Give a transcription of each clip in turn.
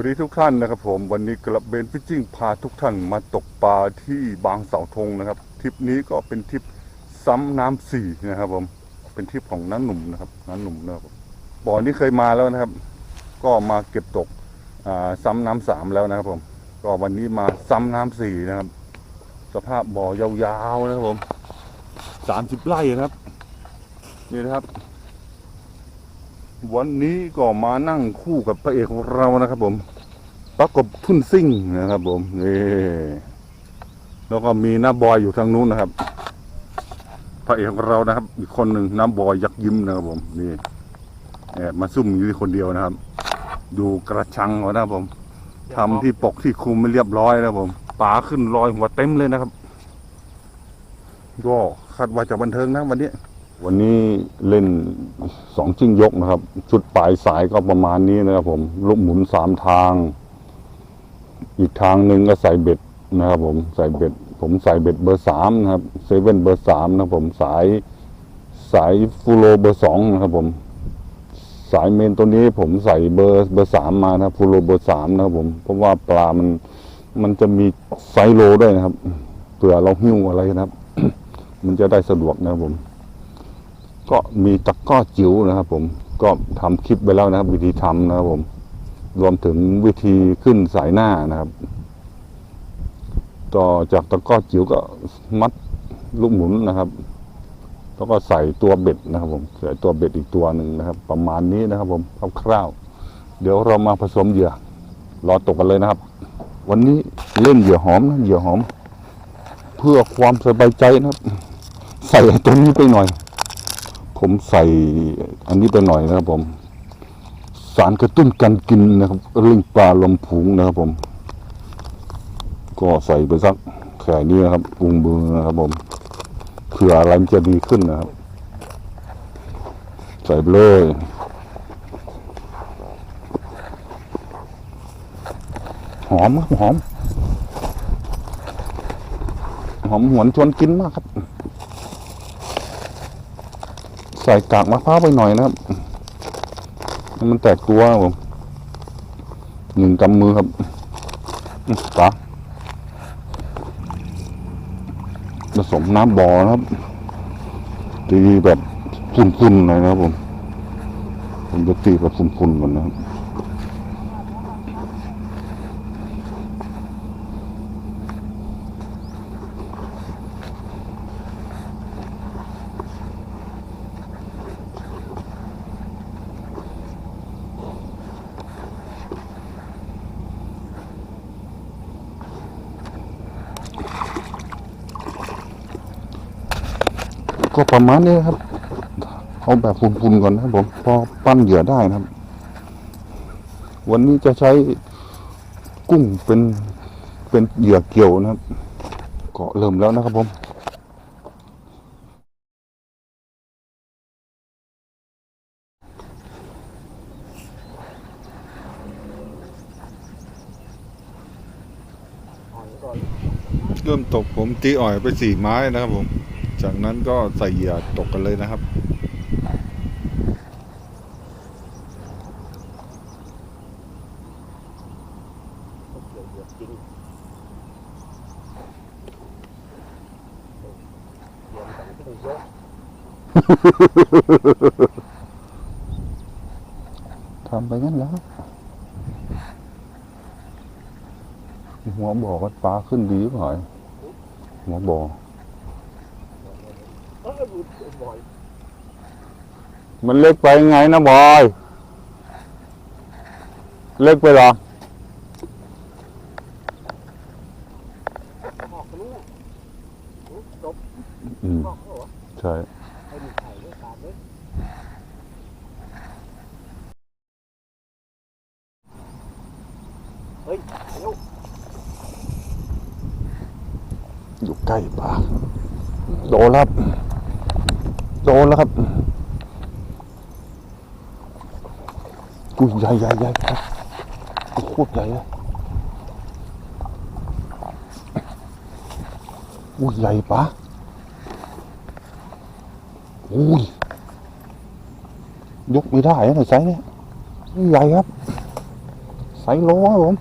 วัสดีทุกท่านนะครับผมวันนี้กระเบนฟิชชิ่งพาทุกท่านมาตกปลาที่บางเสาธงนะครับทริปนี้ก็เป็นทริปซ้ำน้ำสี่นะครับผมเป็นทริปของน้าหนุ่มนะครับน้าหนุ่มนะครับบ่อนี้เคยมาแล้วนะครับ ก็มาเก็บตกซ้ำน้ำสามแล้วนะครับผมก็วันนี้มาซ้ำน้ำสี่นะครับ สภาพบ่อยาวๆนะครับผมสามสิบไร่นะครับนี่นะครับ วันนี้ก็มานั่งคู่กับพระเอกของเรานะครับผมประกบทุ่นซิ่งนะครับผมนี่แล้วก็มีน้าบอยอยู่ทางนู้นนะครับ พระเอกของเรานะครับ อีกคนหนึ่งน้าบอยยักยิ้มนะครับผมนี่แอบมาซุ่มอยู่ที่คนเดียวนะครับ ดูกระชังเขานะครับผมทำที่ปกที่คุมไม่เรียบร้อยนะครับผมปลาขึ้นลอยหัวเต็มเลยนะครับ ก็คาดว่าจะบันเทิงนะวันนี้ วันนี้เล่นสองจิ้งยกนะครับ ชุดปลายสายก็ประมาณนี้นะครับ ผมลูกหมุนสามทาง อีกทางหนึ่งก็ใส่เบ็ดนะครับผมใส่เบ็ด ผมใส่เบ็ดเบอร์สามนะครับเซเว่นเบอร์สามนะครับผมสายสายฟูโรเบอร์สองนะครับผม สายเมนตัวนี้ผมใส่เบอร์เบอร์สามมานะครับฟูโรเบอร์สามนะครับผมเพราะว่าปลามันมันจะมีไซโลด้วยนะครับเผื่อเราหิ้วอะไรนะครับ มันจะได้สะดวกนะครับผม ก็มีตะก้อจิ๋วนะครับ ผมก็ทำคลิปไปแล้วนะครับ วิธีทำนะครับผม รวมถึงวิธีขึ้นสายหน้านะครับ ต่อจากตะก้อจิ๋วก็มัดลูกหมุนนะครับแล้วก็ใส่ตัวเบ็ดนะครับ ผมใส่ตัวเบ็ดอีกตัวหนึ่งนะครับ ประมาณนี้นะครับ ผมคร่าวๆเดี๋ยวเรามาผสมเหยื่อรอตกกันเลยนะครับ วันนี้เล่นเหยื่อหอมนะเหยื่อหอม เพื่อความสบายใจนะครับ ใส่ตัวนี้ไปหน่อย ผมใส่อันนี้ไปหน่อยนะครับผม สารกระตุ้นการกินนะครับเรื่องปลาลมผุงนะครับผม ก็ใส่ไปสักแค่นี้นะครับปรุงมือนะครับผมเผื่ออะไรมันจะดีขึ้นนะครับ ใส่ไปเลยหอมครับหอม หอมหวนชวนกินมากครับ ส่กากมะพร้าวไปหน่อยนะครับ มันแตกตัวครับผมหนึ่งกำมือครับปลาผสมน้ำบ่อนะครับตีแบบฝุ่นๆหน่อยนะครับผมผมจะตีแบบฝุ่นๆก่อนนะครับ ก็ประมาณนี้ครับ เอาแบบฝุ่นๆก่อนนะผมพอปั้นเหยื่อได้นะครับ วันนี้จะใช้กุ้งเป็นเป็นเหยื่อเกี่ยวนะครับก็เริ่มแล้วนะครับผมเริ่มตกผมตีอ่อยไปสี่ไม้นะครับผม จากนั้นก็ใส่เหยื่อตกกันเลยนะครับ ทำไปงั้นแล้วหัวบ่อก็ปลาขึ้นดีหน่อยหัวบ่อ มันเล็กไปไงนะบอย เล็กไปหรอ ออกกันนู้นจบ อืม ออกแล้วเหรอ ใช่ ให้มีไข่ด้วยตามด้วยเฮ้ยเร็ว อยู่ใกล้ปลาโดนแล้วครับ โดนแล้วครับ กูใหญ่ใหญ่ใหญ่ครับโคตรใหญ่เลยอุ้ยใหญ่ปะอุ้ยยกไม่ได้นะไซส์เนี่ยใหญ่ครับไซส์โลครับผม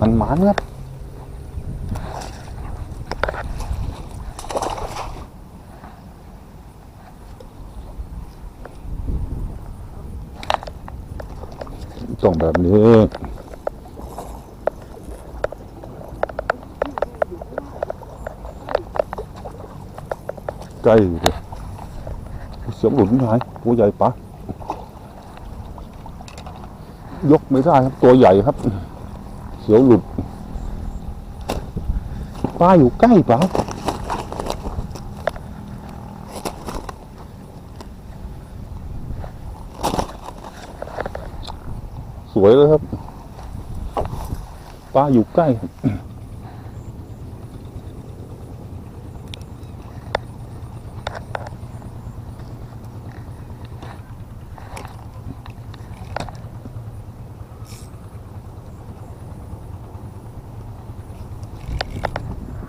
มันหมานครับ ต้องแบบนี้ใกล้เลยเสียงหลุนหายตัวใหญ่ปะยกไม่ได้ครับ ตัวใหญ่ครับ เสียวหลุดปลาอยู่ใกล้ปะ สวยเลยครับปลาอยู่ใกล้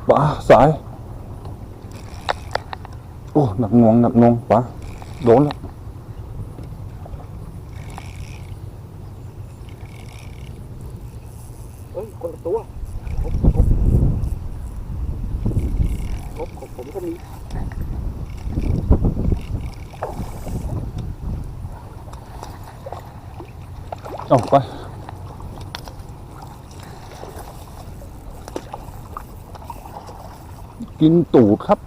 ปลาสาย โอ้ หนักงวงหนักงวงปลาโดนแล้ว เฮ้ยคนละตัวครบครบครบผมก็มีเอาไปกินตูดครับ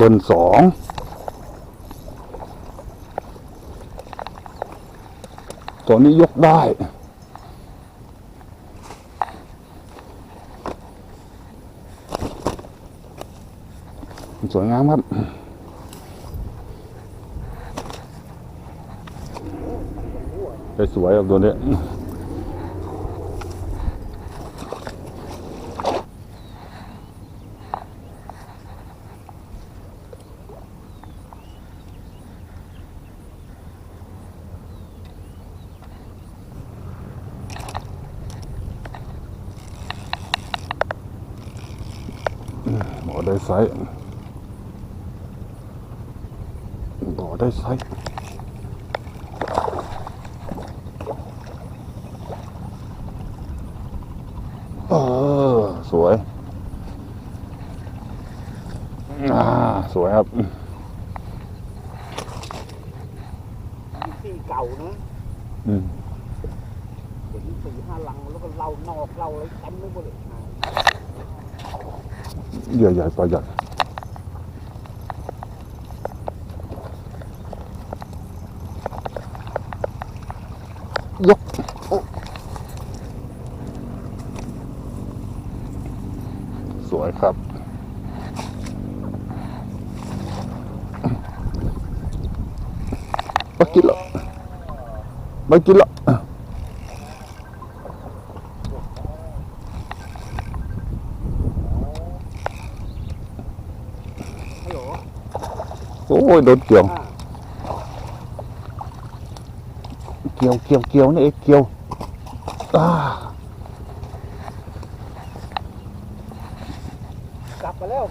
บนสองตัวนี้ยกได้สวยงามครับได้สวยครับตัวเนี้ยบ่ ได้ไซส์บ่ได้ไซส์เออสวย อ่า สวยครับที่เก่านะอืมเดี๋ยวนี้สี่ห้าลังแล้วก็เรานอกเราอะไรเต็มไปหมดเลยอ่า เหยื่อใหญ่ปลาใหญ่ยกสวยครับไม่กินหรอกไม่กินหรอกฮัลโอ้ยโดนเกี่ยวอ่าเกี่ยวเกี่ยวเกี่ยวนี่เองเกี่ยวอ่ากลับมาแล้ว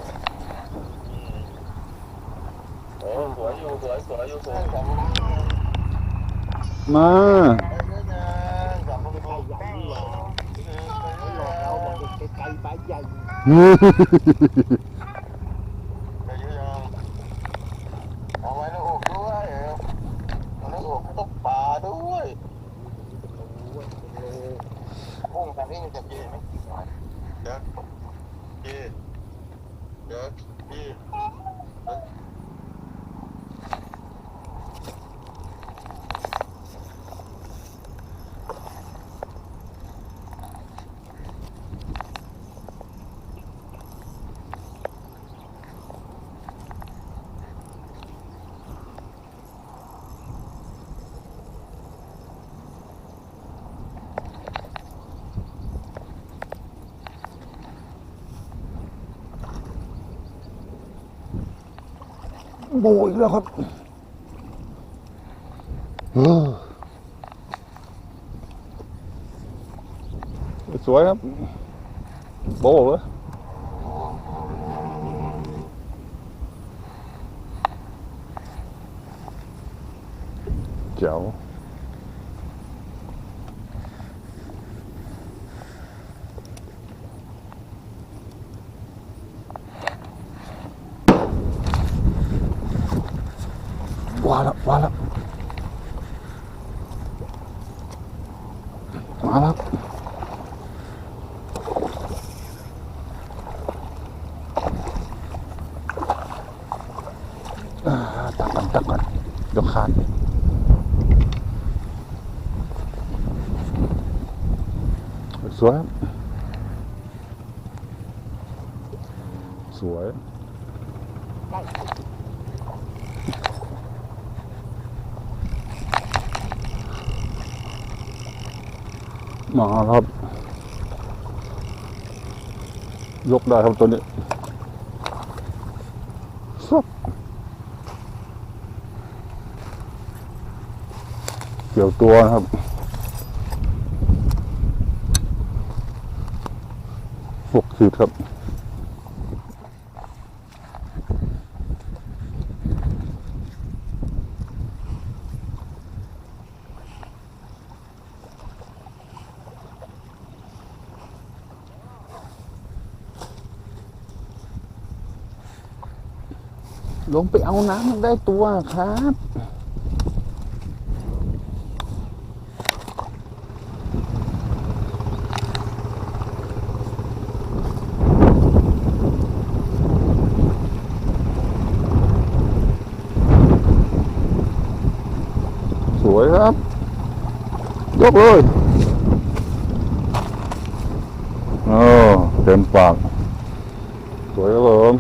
โอ้สวยอยู่สวยสวยอยู่สวยมาไปใหญ่นี่หว่าเขาหลอกเราบอกเด็กไกลๆไปใหญ่ เอาไว้ในอกด้วยเอาในอกตกปลาด้วย โอ้ยเป็นโล พุ่งทางนี้จะกินไหมเดี๋ยวกินเดี๋ยวกิน โบอีกแล้วครับเออสวยครับ โบ้เลยเจ๋วว้าแล้วว้าแล้วมาแล้ว อ่าตักก่อนตักก่อนเดี๋ยว ขาดสวย สวยมาครับ ยกได้ครับตัวนี้ซับเกี่ยวตัวนะครับ หกขีดครับ ลงไปเอาน้ำได้ตัวครับ สวยครับยกเลยโอ้เต็มปาก สวยครับผม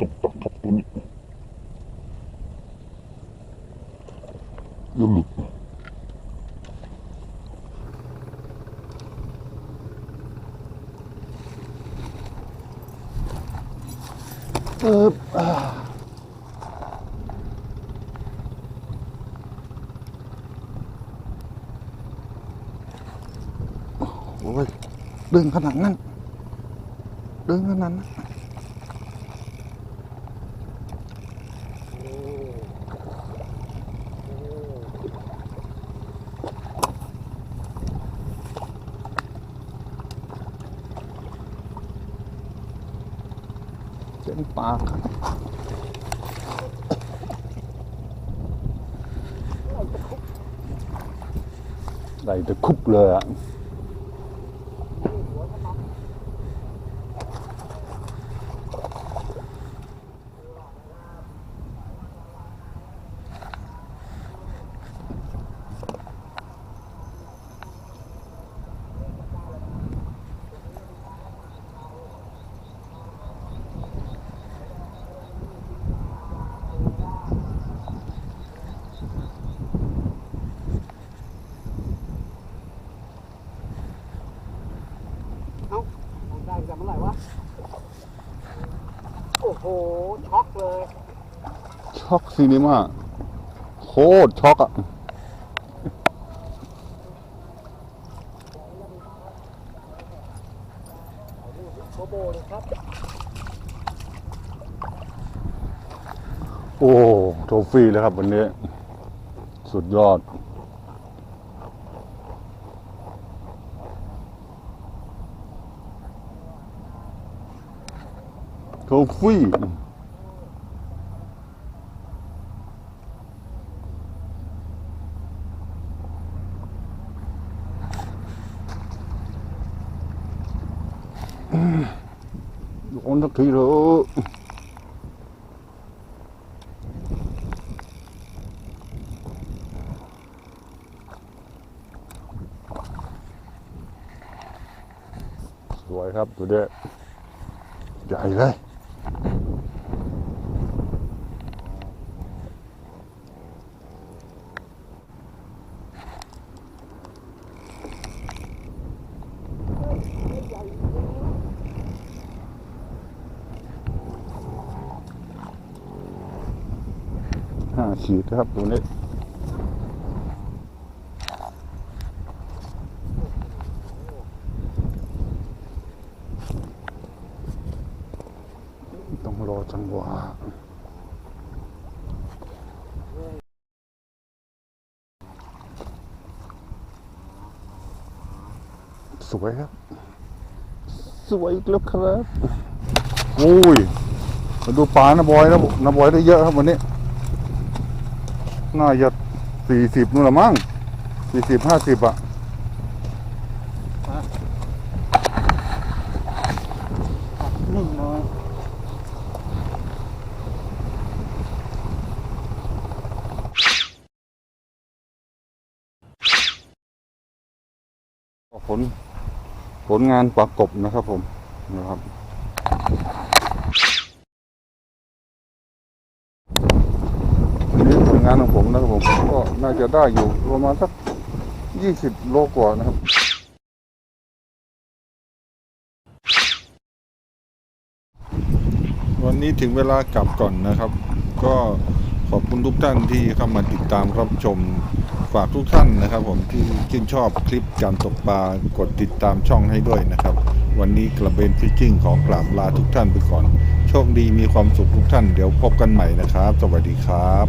ตกตักครับตัวนี้ ยังหลุดเอออ่าโอ้ย ดึงขนาดนั้นดึงขนาดนั้นเส้นปากไหลตะคุบเลยอะ เอ้าเอาได้จากเมื่อไหร่วะ โอ้โห ช็อกเลย ช็อกซีนีมาโคตรช็อกอะโบโบเลยครับโอ้โทฟี่เลยครับวันนี้ สุดยอดโทฟี่ ร้อนสักทีเถสวยครับตัวเด็กใหญ่เลย ห้าขีดครับตัวนี้ต้องรอจังหวะสวยครับ สวยอีกแล้วครับ โอ้ยมาดูปลานะบอยนะนะบอยได้เยอะครับวันนี้ น่าจะสี่สิบนู่นละมั้งสี่สิบห้าสิบอะนิ่งน้อยผลผลงานปลากบนะครับผมนะครับ อันนี้ผลงานของผมนะครับผมก็น่าจะได้อยู่ประมาณสักยี่สิบโลกว่านะครับวันนี้ถึงเวลากลับก่อนนะครับ ก็ขอบคุณทุกท่านที่เข้ามาติดตามรับชมฝากทุกท่านนะครับ ผมที่ชื่นชอบคลิปการตกปลากดติดตามช่องให้ด้วยนะครับ วันนี้กระเบนฟิชชิ่งของกราบลาทุกท่านไปก่อน โชคดีมีความสุขทุกท่านเดี๋ยวพบกันใหม่นะครับ สวัสดีครับ